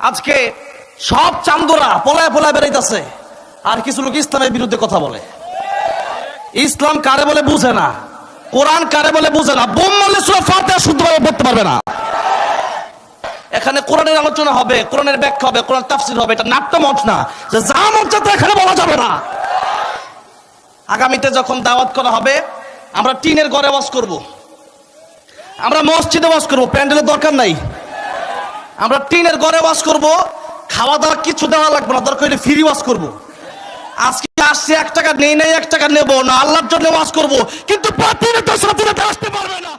আজকে সব চান্দোরা পলায় পলায় বেড়াইতেছে। আর কিছু লোক ইসলামের বিরুদ্ধে কথা বলে। ইসলাম কারে বলে বুঝে না? কোরআন কারে বলে বুঝে না? বোম শুদ্ধভাবে পড়তে পারবে না। এখানে কোরআনের আলোচনা হবে, কোরআনের ব্যাখ্যা হবে, কোরআন তাফসির হবে, এটা নাট্য মঞ্চ না। যে যা মঞ্চ এখানে বলা যাবে না। আগামীতে যখন দাওয়াত করা হবে, আমরা টিনের ঘরে বাস করব। আমরা মসজিদে বাস করব, প্যান্ডেলের দরকার নাই। আমরা টিনের ঘরে বাস করব খাওয়া দাওয়া কিছু দেওয়া লাগবে না, দরকার হলে ফ্রি ওয়াশ করব। আজকে আসছে এক টাকা নেই নেই এক টাকা নেব না, আল্লাহর জন্য ওয়াশ করব। কিন্তু বাতিলে তো সাথে আসতে পারবে না।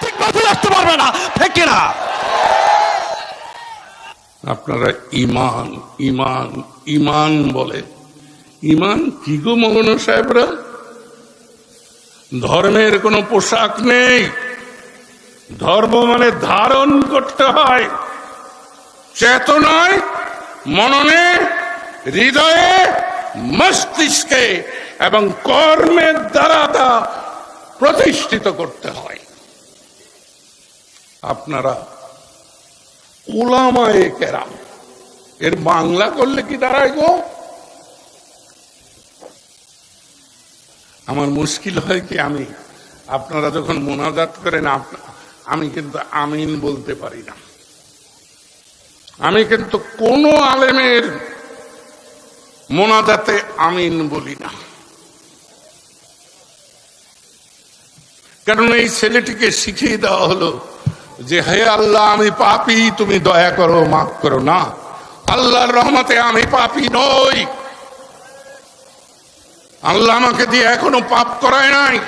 ঠিক বাতিল আসতে পারবে না। ঠিক না আপনারা ইমান ইমান ইমান বলে। ইমান কি গো মগন সাহেবরা? ধর্মের কোনো পোশাক নেই। ধর্ম মানে ধারণ করতে হয়। চেতনায়, মননে, হৃদয়ে, মস্তিষ্কে এবং কর্মের দ্বারা তা প্রতিষ্ঠিত করতে হয়। আপনারা ওলামায়ে কেরাম, এর বাংলা করলে কি দাঁড়ায় গো? আমার মুশকিল হয় কি আমি, আপনারা যখন মোনাজাত করেন আমি কিন্তু আমিন বলতে পারি না। আমি কিন্তু কোন আলেমের মোনাজাতে আমিন বলি না। কারণ এই ছেলেটিকে শিখিয়ে দেওয়া হলো যে, হে আল্লাহ, আমি পাপি, তুমি দয়া করো, মাফ করো না। আল্লাহর রহমতে আমি পাপি নই। আল্লাহ আমাকে দিয়ে এখনও পাপ করায় নাই।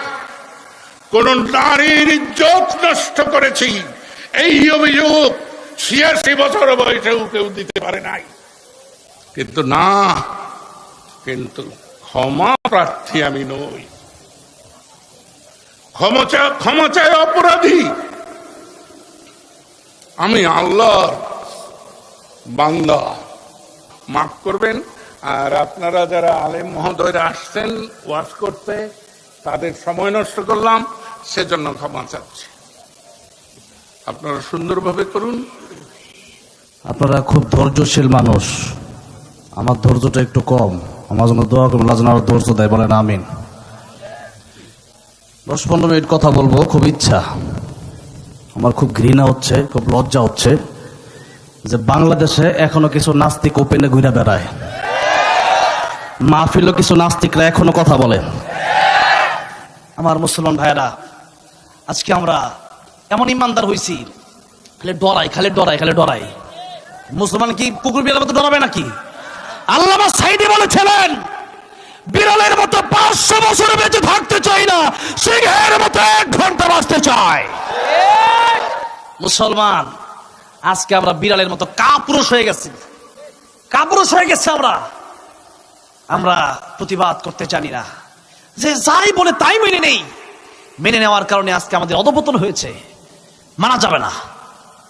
কোন নারীর ইজ্জত নষ্ট করেছি। এই অভিযোগ ছিয়াশি বছর বয়সেও কেউ দিতে পারে নাই। কিন্তু না, কিন্তু ক্ষমা প্রার্থী আমি নই। ক্ষমা চা- ক্ষমা চায় অপরাধী। আমি আল্লাহর বান্দা। মাফ করবেন, আর আপনারা যারা আলেম মহোদয়রা আসছেন, ওয়াজ করতে, তাদের সময় নষ্ট করলাম, সেজন্য ক্ষমা চাচ্ছি। আপনারা সুন্দরভাবে করুন আপনারা খুব ধৈর্যশীল মানুষ। আমার ধৈর্যটা একটু কম। আমার জন্য দোয়া করবেন, আল্লাহ যেন আরও ধৈর্য দেয়, বলেন আমিন। দশ পনেরো মিনিট কথা বলব, খুব ইচ্ছা। আমার খুব ঘৃণা হচ্ছে, খুব লজ্জা হচ্ছে যে বাংলাদেশে এখনও কিছু নাস্তিক ওপেনে ঘুরে বেড়ায়। মাহফিলও কিছু নাস্তিকরা এখনও কথা বলে। আমার মুসলমান ভাইয়েরা, আজকে আমরা এমন ইমানদার হইছি, খালি ডরাই খালি ডরাই খালি ডরাই। মুসলমান কি কুকুর বিড়ালের মতো ডরাবে নাকি? আল্লাহ সাইডে বলেছিলেন, বিড়ালের মতো পাঁচশো বছর বেঁচে থাকতে চাই না, সিংহের মতো এক ঘণ্টা বাঁচতে চাই। মুসলমান, আজকে আমরা বিড়ালের মতো কাপুরুষ হয়ে গেছি। কাপুরুষ হয়ে গেছে আমরা। আমরা প্রতিবাদ করতে জানি না। যে যাই বলে তাই মেনে নেই। মেনে নেওয়ার কারণে আজকে আমাদের অধপতন হয়েছে। মানা যাবে না।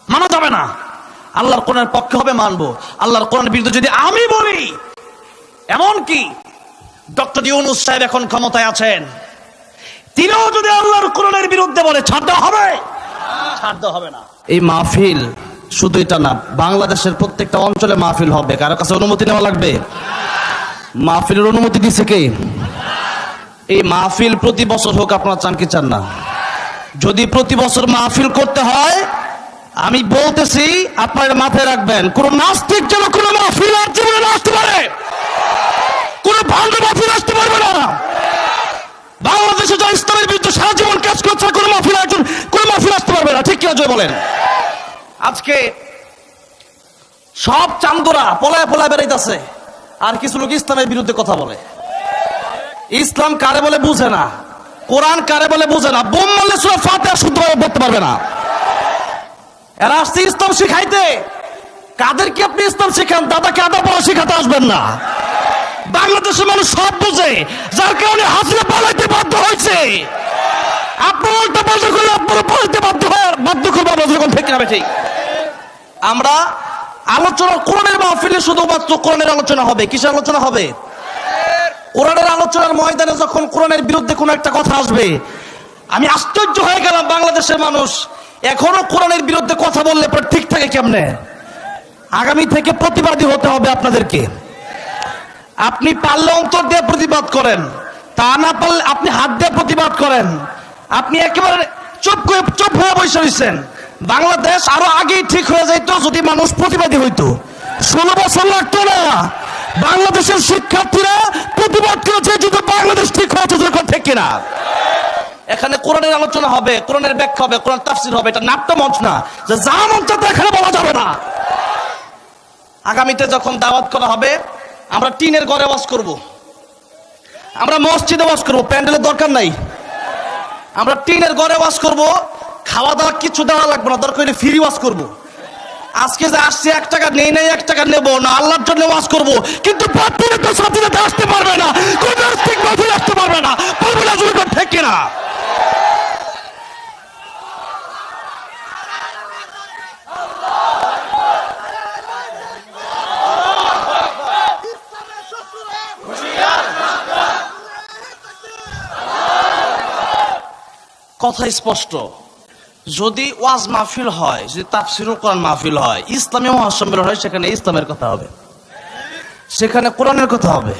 মানা যাবে না। আল্লাহর কোরআনের পক্ষে হবে মানবো। আল্লাহর কোরআনের বিরুদ্ধে যদি আমি বলি, এমন কি? ডক্টর ইউনুস সাহেব এখন ক্ষমতায় আছেন। তিনিও যদি আল্লাহর কোরআনের বিরুদ্ধে বলে, ছাড় দেওয়া হবে? ছাড় দেওয়া হবে না। এই মাহফিল শুধু এটা না, বাংলাদেশের প্রত্যেকটা অঞ্চলে মাহফিল হবে। কারও কাছে অনুমতি নেওয়া লাগবে? মাহফিলের অনুমতি দিছে কে? এই মাহফিল প্রতি বছর হোক, আপনারা চান কি চান না? যদি প্রতি বছর মাহফিল করতে হয় আমি বলতেছি, আপনারা মাথায় রাখবেন, কোন নাস্তিক যেন কোন মাহফিল আর জীবনে আসতে পারে। কোন ভালো মাহফিল আসতে পারবে না। বাংলাদেশে যা ইসলামের বিরুদ্ধে সারা জীবন কাজ করছে, কোন মাহফিল একজন, কোন মাহফিল আসতে পারবে না। ঠিক কিনা জয় বলেন? আজকে সব চান্দোরা পলায় পলায় বেড়াইতেছে, আর কিছু লোক ইসলামের বিরুদ্ধে কথা বলে। ইসলাম কারে বলে বুঝে না, কোরআন কারে বলে বুঝে না, বোম মারলে সুরা ফাতে শুদ্ধভাবে পড়তে পারবে না। এরা আসছে ইসলাম শিখাইতে। কাদেরকে আপনি ইসলাম শিখান? দাদাকে আদা পড়া শিখাতে আসবেন না। বাংলাদেশের মানুষ সব বুঝে, যার কারণে হাসিনা পালাইতে বাধ্য হয়েছে। আপনার উল্টা পাল্টা করলে আপনারা পালাইতে বাধ্য বাধ্য করব আমরা যখন ঠিক না ঠিক। আমরা আলোচনা, কোরআনের মাহফিলে শুধুমাত্র কোরআনের আলোচনা হবে। কিসের আলোচনা হবে? কোরআনের আলোচনার ময়দানে যখন কোরআনের বিরুদ্ধে কোনো একটা কথা আসবে, আমি আশ্চর্য হয়ে গেলাম বাংলাদেশের মানুষ। এখনও কোরআনের বিরুদ্ধে কথা বললে পরে ঠিক থাকে কেমনে? আগামী থেকে প্রতিবাদী হতে হবে আপনাদেরকে। আপনি পারলে অন্তর দিয়ে প্রতিবাদ করেন। তা না পারলে আপনি হাত দিয়ে প্রতিবাদ করেন। আপনি একেবারে চুপ করে চুপ হয়ে বসে রয়েছেন। বাংলাদেশ আরও আগেই ঠিক হয়ে যাইতো যদি মানুষ প্রতিবাদী হইতো। ষোলো বছর লাগতো না। বাংলাদেশের শিক্ষার্থীরা প্রতিবাদ করেছে যদি বাংলাদেশ ঠিক হয়েছে ঠিক কিনা। এখানে কোরআনের আলোচনা হবে, কোরআনের ব্যাখ্যা হবে, কোরআন তাফসির হবে, এটা নাট্য মঞ্চ না। যে যা মঞ্চ তা এখানে বলা যাবে না। আগামীতে যখন দাওয়াত করা হবে, আমরা টিনের ঘরে ওয়াজ করব। আমরা মসজিদে ওয়াজ করব, প্যান্ডেলের দরকার নাই। আমরা টিনের ঘরে ওয়াজ করব খাওয়া দাওয়া কিছু দেওয়া লাগবে না, দরকার হলে ফ্রি ওয়াজ করব। আজকে যে আসছে, এক টাকা নেই নেই, এক টাকা নেব না, আল্লাহর জন্য ওয়াজ করব। কিন্তু বাপুরে তো সাথীতে আসতে পারবে না, কোন আসতে পারবে না পারবে না ঠিক কিনা কথা স্পষ্ট। যদি ওয়াজ মাহফিল হয়, যদি তাফসিরুল কোরআন মাহফিল হয়, ইসলামী মহাসম্মেলন হয়, সেখানে ইসলামের কথা হবে। সেখানে কোরআনের কথা হবে।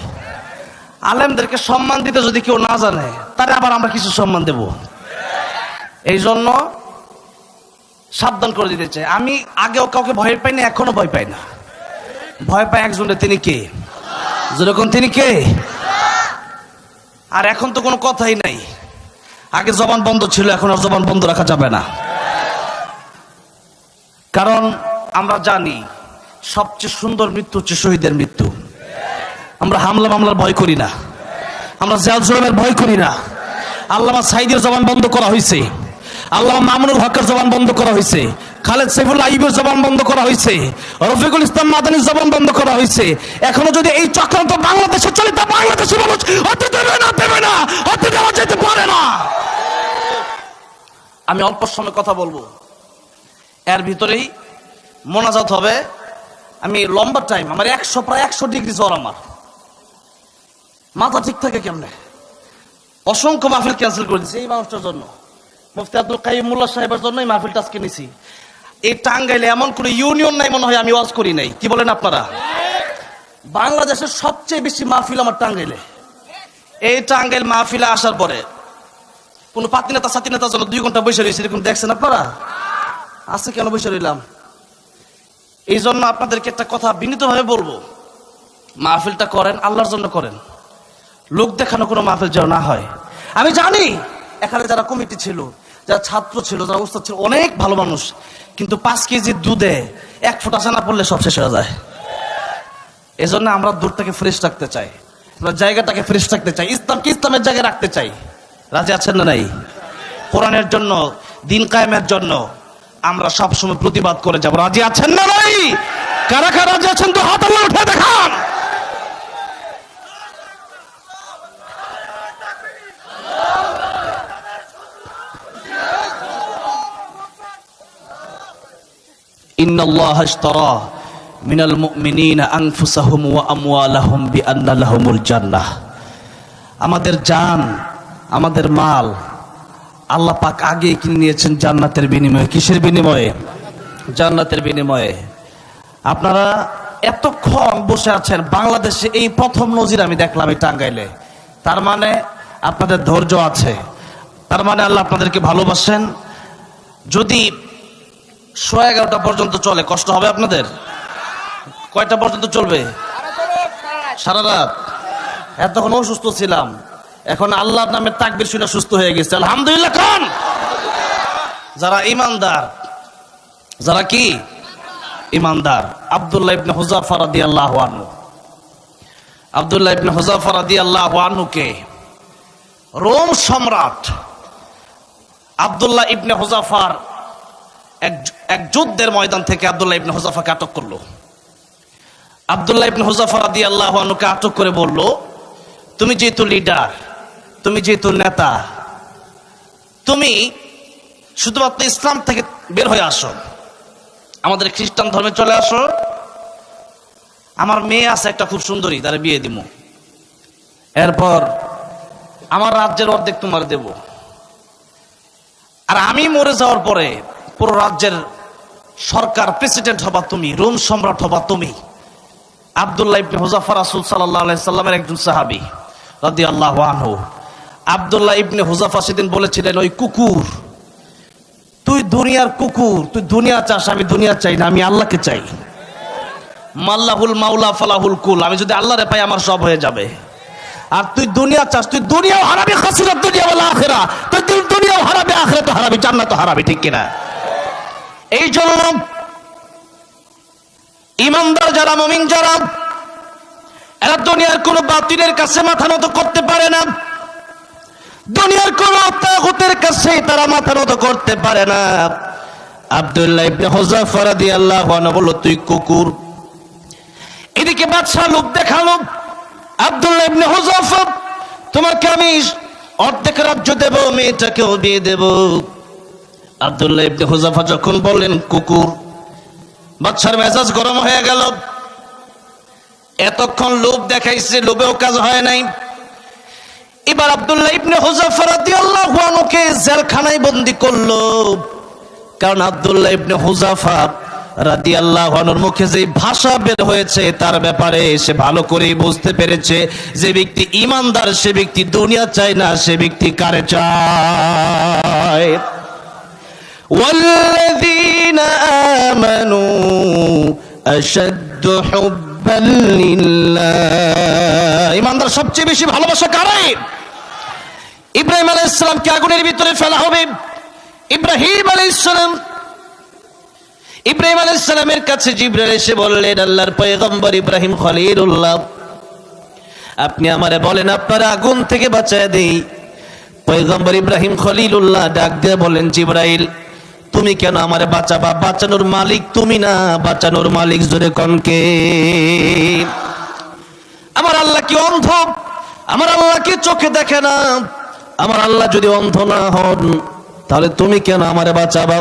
আলেমদেরকে সম্মান দিতে যদি কেউ না জানে তাহলে আবার আমরা কিছু সম্মান দেব। এই জন্য সাবধান করে দিতে চাই। আমি আগেও কাউকে ভয় পাই না এখনও ভয় পাই না। ভয় পাই একজনের, তিনি কে? যেরকম তিনি কে? আর এখন তো কোনো কথাই নাই। আগে জবান বন্ধ ছিল, এখন আর জবান বন্ধ রাখা যাবে না। কারণ আমরা জানি সবচেয়ে সুন্দর মৃত্যু হচ্ছে শহীদের মৃত্যু। আমরা হামলা মামলার ভয় করি না। আমরা জেল জুলমের ভয় করি না। আল্লামা সাইদের জবান বন্ধ করা হয়েছে। আল্লামা মামুনুল হকের জবান বন্ধ করা হয়েছে। খালেদ সাইফুল্লাহ আইবের জবান বন্ধ করা হয়েছে। রফিকুল ইসলাম মাদানির জবান বন্ধ করা হয়েছে। এখনও যদি এই চক্রান্ত বাংলাদেশে চলে, তা বাংলাদেশের মানুষ হতে দেবে না দেবে না, হতে দেওয়া যেতে পারে না। আমি অল্প সময় কথা বলব। এর ভিতরেই মোনাজাত হবে। আমি লম্বা টাইম আমার একশো, প্রায় একশো ডিগ্রি জ্বর আমার। মাথা ঠিক থাকে কেমনে? অসংখ্য মাহফিল ক্যান্সেল করে দিয়েছি এই মানুষটার জন্য। মুফতি আব্দুল কাইম মুল্লা সাহেবের জন্য এই মাহফিলটা আজকে নিছি। এই টাঙ্গাইলে এমন কোনো ইউনিয়ন নাই মনে হয়, আমি ওয়াজ করি নাই। কি বলেন আপনারা? বাংলাদেশের সবচেয়ে বেশি মাহফিল আমার টাঙ্গাইলে। এই টাঙ্গাইল মাহফিলে আসার পরে কোন পাতি নেতা সাথী নেতার জন্য দুই ঘণ্টা বসে রয়েছে, এরকম দেখছেন আপনারা? আছে কেন বসে রইলাম? এই জন্য আপনাদেরকে একটা কথা বিনীতভাবে বলব। মাহফিলটা করেন, আল্লাহর জন্য করেন। লোক দেখানো কোনো মাহফিল যেন না হয়। আমি জানি, এখানে যারা কমিটি ছিল, যারা ছাত্র ছিল, যারা উস্তাদ ছিল, অনেক ভালো মানুষ। কিন্তু পাঁচ কেজি দুধে এক ফোঁটা চানা পড়লে সব শেষ হয়ে যায়। এজন্য আমরা দূরটাকে ফ্রেশ রাখতে চাই। জায়গাটাকে ফ্রেশ রাখতে চাই। ইসলামকে ইসলামের জায়গায় রাখতে চাই। রাজি আছেন না নাই কোরআনের জন্য দিন কায়েমের জন্য আমরা সবসময় প্রতিবাদ করে যাব রাজি আছেন না নাই কারা কারা রাজি আছেন তো হাত আল্লাহ উঠে দেখান إن الله اشترى من المؤمنين أنفسهم وأموالهم بأن لهم الجنة আমাদের জান আমাদের মাল আল্লাহ পাক আগে কিনে নিয়েছেন জান্নাতের বিনিময়ে। কিসের বিনিময়ে? জান্নাতের বিনিময়ে। আপনারা এতক্ষণ বসে আছেন, বাংলাদেশে এই প্রথম নজির আমি দেখলাম এই টাঙ্গাইলে। তার মানে আপনাদের ধৈর্য আছে। তার মানে আল্লাহ আপনাদেরকে ভালোবাসেন। যদি সোয়া এগারোটা পর্যন্ত চলে, কষ্ট হবে আপনাদের? কয়টা পর্যন্ত চলবে? সারা রাত। এতক্ষণ অসুস্থ ছিলাম। এখন আল্লাহর নামে তাকবির শুনে সুস্থ হয়ে গেছে। আলহামদুলিল্লাহ, খান! যারা ইমানদার যারা কি? ইমানদার আব্দুল্লাহ ইবনে হুজাফা রাদিয়াল্লাহু আনহু। আব্দুল্লাহ ইবনে হুজাফা রাদিয়াল্লাহু আনহুকে রোম সম্রাট আব্দুল্লাহ ইবনে হুজাফার এক এক যুদ্ধের ময়দান থেকে আব্দুল্লাহ ইবনে হুজাফাকে আটক করল। আব্দুল্লাহ ইবনে হুজাফা রাদিয়াল্লাহু আনহুকে আটক করে বলল, তুমি যেহেতু লিডার তুমি যেহেতু নেতা, তুমি শুধুমাত্র ইসলাম থেকে বের হয়ে আসো। আমাদের খ্রিস্টান ধর্মে চলে আসো। আমার মেয়ে আছে একটা খুব সুন্দরী, তারা বিয়ে দিব এরপর আমার রাজ্যের অর্ধেক তোমার দেব। আর আমি মরে যাওয়ার পরে পুরো রাজ্যের সরকার প্রেসিডেন্ট হবা তুমি, রোম সম্রাট হবা তুমি। আবদুল্লাহ ইবনে হুজাফা রাসূল সাল্লাল্লাহু সাল্লামের একজন সাহাবী রাদিয়াল্লাহু আনহু। আবদুল্লাহ ইবনে হুজাফা সেদিন বলেছিলেন, ওই কুকুর, তুই দুনিয়ার কুকুর, তুই দুনিয়া চাস, আমি দুনিয়া চাই না, আমি আল্লাহকে চাই। মাল্লাহুল মাওলা ফালাহুল কুল, আমি যদি আল্লাহরে পাই আমার সব হয়ে যাবে। আর তুই দুনিয়া চাস, তুই দুনিয়াও হারাবি, খাসিরাত দুনিয়া বলা আখেরা। তুই দুনিয়াও হারাবি আখেরা তো হারাবি জান্নাত হারাবি, ঠিক কিনা? এই জন্য ইমানদার যারা, মমিন যারা, এরা দুনিয়ার কোন বাতিলের কাছে মাথা নত করতে পারে না। দুনিয়ার কোন তাগুতের কাছে তারা মাথা নত করতে পারে না। আব্দুল্লাহ ইবনে হুযাফা রাদিয়াল্লাহু আনহু বলল, তুই কুকুর। এদিকে বাদশাহ লোক দেখাল, আব্দুল্লাহ ইবনে হুযাফা তোমাকে আমি অর্ধেক রাজ্য দেব, মেয়েটাকেও বিয়ে দেব। আব্দুল্লাহ ইবনে হুযাফা যখন বললেন, কুকুর। বাচ্চার মেজাজ গরম হয়ে গেল। এতক্ষণ লোভ দেখাইছে, লোভেও কাজ হয় নাই। এবার আব্দুল্লাহ ইবনে হুযাফা রাদিয়াল্লাহু আনহুকে জেলখানায় বন্দি করলো কারণ আব্দুল্লাহ ইবনে হুযাফা রাদিয়াল্লাহু আনহুর মুখে যে ভাষা বের হয়েছে তার ব্যাপারে সে ভালো করেই বুঝতে পেরেছে যে ব্যক্তি ইমানদার সে ব্যক্তি দুনিয়া চায় না সে ব্যক্তি কারে চায় والذين آمنوا أشد حبا لله ইমানদার সবচেয়ে বেশি ভালোবাসা কারে? ইব্রাহিম আলাইহিস সালামকে আগুনের ভিতরে ফেলা হবে। ইব্রাহিম আলাইহিস সালাম ইব্রাহিম আলাইহিস সালামের কাছে জিবরাইল এসে বললেন, আল্লাহর পয়গম্বর ইব্রাহিম খলিলুল্লাহ, আপনি আমারে বলেন, আপনার আগুন থেকে বাঁচায় দেই। পয়গম্বর ইব্রাহিম খলিলুল্লাহ ডাক দিয়ে বলেন, জিব্রাইল তুমি কেন আমারে বাঁচাবা? বাঁচানোর মালিক তুমি না, বাঁচানোর মালিক জোরে কনকে আমার আল্লাহ কি অন্ধ? আমার আল্লাহ কি চোখে দেখে না? আমার আল্লাহ যদি অন্ধ না হন, তাহলে তুমি কেন আমারে বাঁচাবা?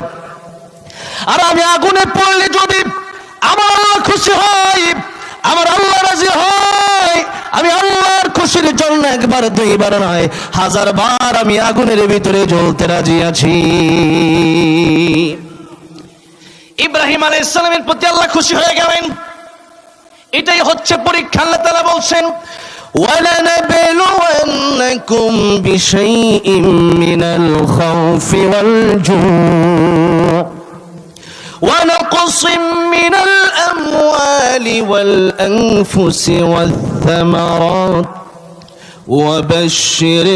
আর আমি আগুনে পড়লে যদি আমার আল্লাহ খুশি হয়, আমার আল্লাহ রাজি হয় আমি আল্লাহর খুশির জন্য একবার দুইবার নয় হাজার বার আমি আগুনের ভিতরে জ্বলতে রাজি আছি ইব্রাহিম আলাইহিস সালামের প্রতি আল্লাহ খুশি হয়ে গেলেন এটাই হচ্ছে পরীক্ষা আল্লাহ তাআলা বলছেন ولنبلونكم بشيء من الخوف والجوع ونقص من الأموال والأنفس والثمرات وبشر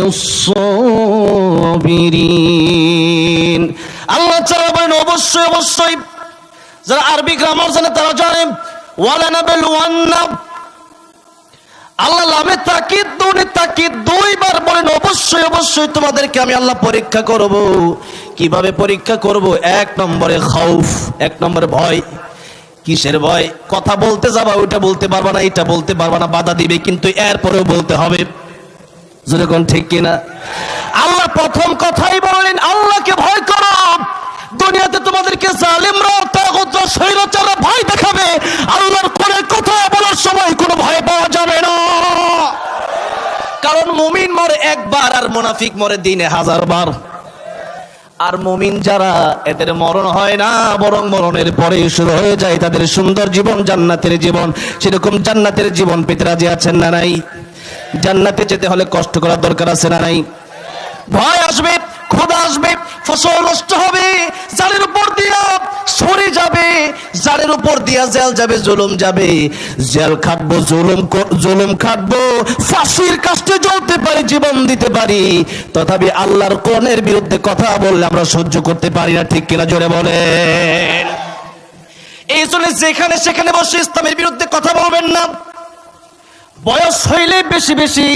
الصابرين আল্লাহ তাআলা বলেন অবশ্যই অবশ্যই যারা আরবি গ্রামার জানে তারা জানে ওয়ালানাবেলুয়ান্না আল্লাহ লামে তাকিদ দুনে তাকিদ দুইবার বলেন অবশ্যই অবশ্যই তোমাদেরকে আমি আল্লাহ পরীক্ষা করব কীভাবে পরীক্ষা করব? এক নম্বরে খাউফ, এক নম্বরে ভয়। কিসের ভয়? কথা বলতে যাবা, ওইটা বলতে পারবা না এটা বলতে পারবা না, বাধা দিবে, কিন্তু এরপরেও বলতে হবে। যেরকম ঠিক কিনা? আল্লাহ প্রথম কথাই বললেন আল্লাহকে ভয় করো। দুনিয়াতে তোমাদেরকে জালিমরা, তাগুতরা, স্বৈরাচাররা ভয় দেখাবে। আল্লাহর কোনে কথা বলার সময় কোনো ভয় পাওয়া যাবে না। কারণ মুমিন মরে একবার আর মুনাফিক মরে দিনে হাজার বার আর মুমিন যারা, এদের মরণ হয় না, বরং মরণের পরে শুরু হয়ে যায় তাদের সুন্দর জীবন, জান্নাতের জীবন। সেরকম জান্নাতের জীবন পেতে রাজি আছেন না নাই? জান্নাতে যেতে হলে কষ্ট করার দরকার আছে না নাই? ভয় আসবে ক্ষুধা আসবে, ফসল নষ্ট হবে, জালের উপর দিয়া সরে যাবে, জালের উপর দিয়া জেল যাবে, জুলুম যাবে। জেল খাটবো, জুলুম জুলুম খাটবো, ফাঁসির কাষ্টে জ্বলতে পারি, জীবন দিতে পারি। তথাপি আল্লাহর কোনের বিরুদ্ধে কথা বললে আমরা সহ্য করতে পারি না, ঠিক কিনা জোরে বলেন? এই জন্য যেখানে সেখানে বসে ইসলামের বিরুদ্ধে কথা বলবেন না। বয়স হইলে বেশি বেশি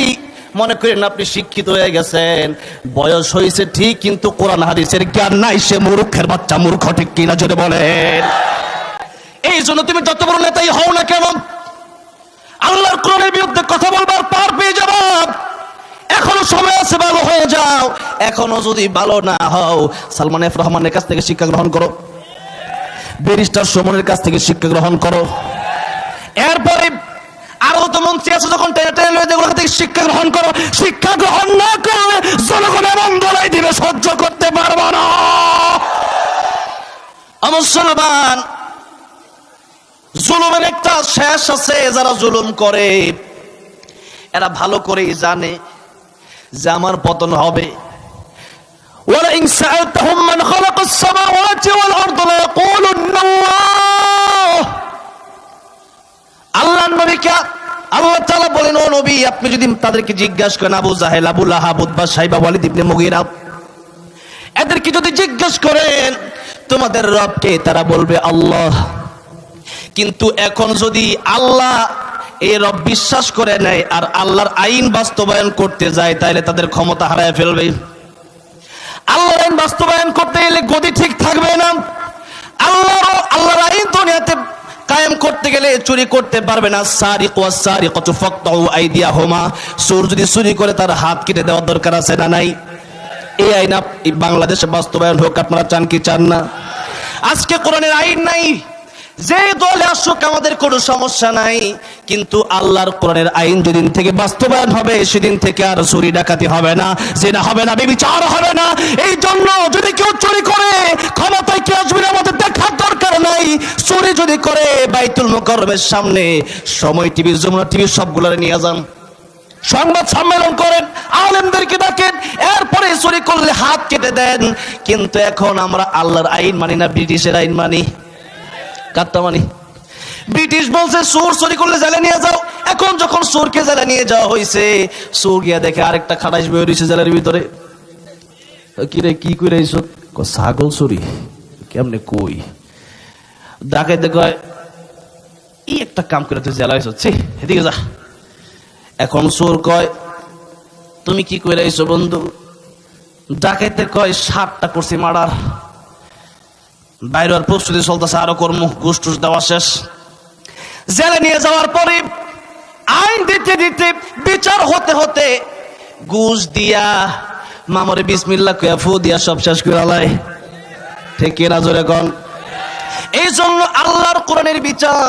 মনে করেন আপনি শিক্ষিত হয়ে গেছেন, বয়স হয়েছে ঠিক, কিন্তু কোরআন হাদিসের জ্ঞান নাই, সে মূর্খের বাচ্চা মূর্খ ঠিক কিনা যদি বলেন। এই জন্য তুমি যত বড় নেতাই হও না কেন, আল্লাহর কোরআনের বিরুদ্ধে কথা বলবার পার পেয়ে যাব। এখনও সময় আছে, ভালো হয়ে যাও। এখনও যদি ভালো না হও, সালমান এফ রহমানের কাছ থেকে শিক্ষা গ্রহণ করো। ব্যারিস্টার সুমনের কাছ থেকে শিক্ষা গ্রহণ করো। এরপরে আরো তো মন্ত্রী আছে যখন টেনে টেনে লয়ে যেগুলো থেকে শিক্ষা গ্রহণ করো শিক্ষা গ্রহণ না করলে জনগণ এমন বলাই দিবে সহ্য করতে পারবো না মুসলমান জুলুমের একটা শেষ আছে যারা জুলুম করে এরা ভালো করেই জানে যে আমার পতন হবে ولئن سألتهم من خلق السماوات والأرض ليقولن الله আল্লাহ নবীকে আল্লাহ তাআলা বলেন, ও নবী, আপনি যদি তাদেরকে জিজ্ঞাসা করেন, আবু জাহেল, আবু লাহাব, উতবা সাইবা, ওয়ালিদ ইবনে মুগীরা, এদেরকে যদি জিজ্ঞেস করেন, তোমাদের রবকে তারা বলবে, আল্লাহ। কিন্তু এখন যদি আল্লাহ এই রব বিশ্বাস করে নেয় আর আল্লাহর আইন বাস্তবায়ন করতে যায়, তাহলে তাদের ক্ষমতা হারায় ফেলবে। আল্লাহর আইন বাস্তবায়ন করতে গেলে গতি ঠিক থাকবে না। আল্লাহর আল্লাহর আইন দুনিয়াতে কায়েম করতে গেলে চুরি করতে পারবে না। সারিক কত ফক্ত আইডিয়া হোমা সুর যদি চুরি করে তার হাত কেটে দেওয়ার দরকার আছে না নাই? এই আইন বাংলাদেশে বাস্তবায়ন হোক, আপনারা চান কি চান না? আজকে কোরআনের আইন নাই। যে দলে আসুক, আমাদের কোনো সমস্যা নাই। কিন্তু আল্লাহর কোরআনের আইন যেদিন থেকে বাস্তবায়ন হবে, সেদিন থেকে আর চুরি ডাকাতি হবে না, জেনা হবে না বিচার হবে না। এই জন্য যদি কেউ চুরি করে, ক্ষমতায় কি আসবে আমাদের দেখার দরকার নাই। চুরি যদি করে, বাইতুল মোকরমের সামনে সময় টিভি যমুনা টিভি সবগুলোরে নিয়ে যান। সংবাদ সম্মেলন করেন, আলেমদেরকে ডাকেন, এরপরে চুরি করলে হাত কেটে দেন। কিন্তু এখন আমরা আল্লাহর আইন মানি না, ব্রিটিশের আইন মানি। কাটটা মানি? ব্রিটিশ বলছে সুর চুরি করলে জেলে নিয়ে যাও। এখন যখন সুরকে জেলে নিয়ে যাওয়া হয়েছে সুর গিয়া দেখে আরেকটা খাটাইশ বয়ে রয়েছে জেলের ভিতরে। কি রে, কি করে এইসব ছাগল চুরি? কেমনে কই? ডাকাইতে কয় ই একটা কাম করে তুই জেলা হয়েছ এদিকে যা। এখন চোর কয়, তুমি কি করে আইছো বন্ধু? ডাকাইতে কয় সাতটা করছি মার্ডার বাইরে আর প্রস্তুতি চলতেছে, আরও কর্ম ঘুষ দেওয়া শেষ। জেলে নিয়ে যাওয়ার পরে আইন দিতে দিতে বিচার হতে হতে ঘুষ দিয়া, মামরে বিসমিল্লা কয়া ফু দিয়া সব শেষ করে আলাই ঠিক কিনা জোরে কন? এই জন্য আল্লাহর কোরআনের বিচার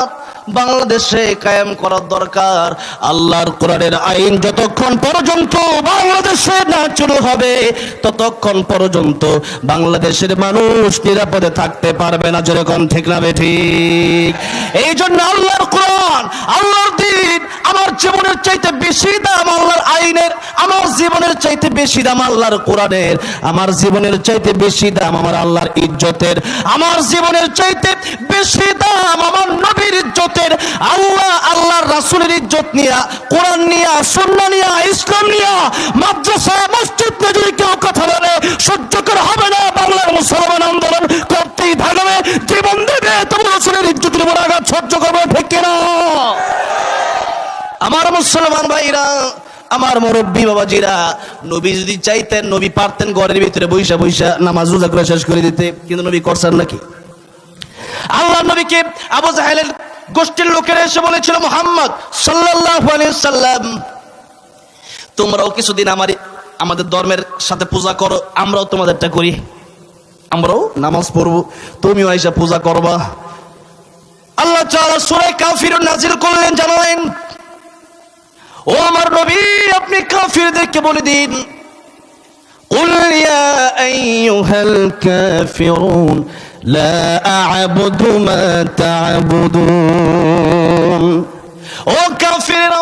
বাংলাদেশে কায়েম করার দরকার। আল্লাহর কোরআনের আইন যতক্ষণ পর্যন্ত বাংলাদেশে না শুরু হবে, ততক্ষণ পর্যন্ত বাংলাদেশের মানুষ নিরাপদে থাকতে পারবে না যেরকম ঠিক না ঠিক এই জন্য আল্লাহর কোরআন, আল্লাহর দিন আমার জীবনের চাইতে বেশি দাম আল্লাহর আইনের, আমার জীবনের চাইতে বেশি দাম আল্লাহর কোরআনের, আমার জীবনের চাইতে বেশি দাম আমার আল্লাহর ইজ্জতের, আমার জীবনের চাইতে বেশি দাম আমার নবীর ইজ্জতের আল্লাহ, আল্লাহর রাসূলের ইজ্জত নিয়া, কোরআন নিয়া, সুন্নাহ নিয়া, ইসলাম নিয়া মাদ্রাসা মসজিদ নিয়ে যদি কেউ কথা বলে, সহ্য করা হবে না। বাংলার মুসলমান আন্দোলন করতেই থাকবে। জীবন দেবে, তবু রাসূলের ইজ্জতের উপর আঘাত সহ্য করবে, ঠিক কিনা? আমার মুসলমান ভাইরা, আমার মুরব্বী বাবাজিরা, নবী যদি চাইতেন, নবী পারতেন ঘরের ভিতরে বৈশা বৈশা নামাজ রোজা করে শেষ করে দিতে। কিন্তু নবী করছেন নাকি? আল্লাহ নবীকে আবু জাহেলের গোষ্ঠীর লোকেরা এসে বলেছিল মোহাম্মদ সাল্লাল্লাহু আলাইহি সাল্লাম তোমরাও কিছুদিন আমার আমাদের ধর্মের সাথে পূজা করো আমরাও তোমাদেরটা করি আমরাও নামাজ পড়বো তুমিও আইসা পূজা করবা আল্লাহ তাআলা সূরা কাফিরুন নাজিল করলেন জানালেন ও আমার নবী আপনি কাফিরদেরকে বলে দিন قل يا أيها الكافرون لا أعبد ما تعبدون. وكفر